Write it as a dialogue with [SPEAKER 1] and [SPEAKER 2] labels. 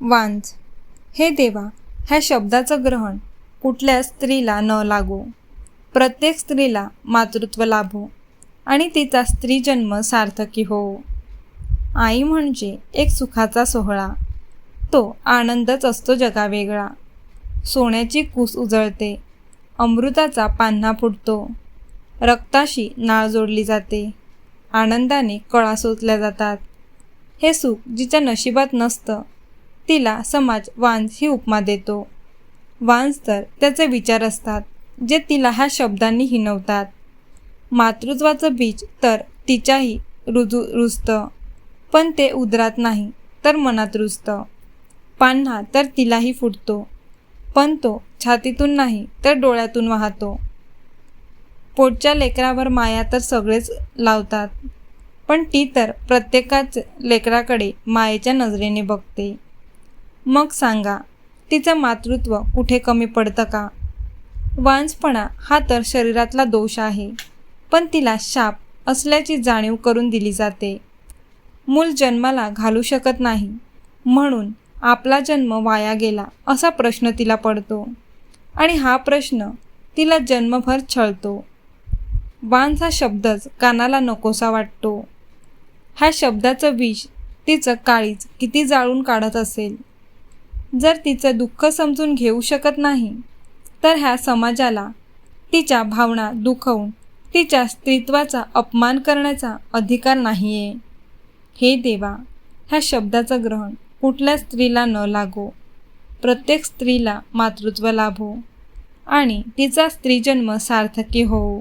[SPEAKER 1] वांझ हे देवा ह्या शब्दाचं ग्रहण कुठल्या स्त्रीला न लागो. प्रत्येक स्त्रीला मातृत्व लाभो आणि तिचा स्त्री जन्म सार्थकी हो. आई म्हणजे एक सुखाचा सोहळा. तो आनंदच असतो जगावेगळा. सोन्याची कूस उजळते. अमृताचा पान्हा फुटतो. रक्ताशी नाळ जोडली जाते. आनंदाने कळा सोचल्या जातात. हे सुख जिच्या नशिबात नसतं तिला समाज वांस ही उपमा देतो. वांस तर त्याचे विचार असतात जे तिला ह्या शब्दांनी हिनवतात मातृत्वाचं बीज तर तिच्याही रुजू रुजतं पण ते उदरात नाही तर मनात रुजतं. पान्हा तर तिलाही फुटतो पण तो छातीतून नाही तर डोळ्यातून वाहतो. पोटच्या लेकरावर माया तर सगळेच लावतात पण ती तर प्रत्येकाच लेकराकडे मायेच्या नजरेने बघते. मग सांगा तिचं मातृत्व कुठे कमी पडतं का? वांसपणा हा तर शरीरातला दोष आहे पण तिला शाप असल्याची जाणीव करून दिली जाते. मूल जन्माला घालू शकत नाही म्हणून आपला जन्म वाया गेला असा प्रश्न तिला पडतो. आणि हा प्रश्न तिला जन्मभर छळतो. वांस हा शब्दच कानाला नकोसा वाटतो. ह्या शब्दाचं विष तिचं काळीच किती जाळून काढत असेल. जर तिचं दुःख समजून घेऊ शकत नाही तर ह्या समाजाला तिच्या भावना दुखवून तिच्या स्त्रीत्वाचा अपमान करण्याचा अधिकार नाही आहे हे देवा ह्या शब्दाचं ग्रहण कुठल्या स्त्रीला न लागो. प्रत्येक स्त्रीला मातृत्व लाभो आणि तिचा स्त्रीजन्म सार्थकी होवो.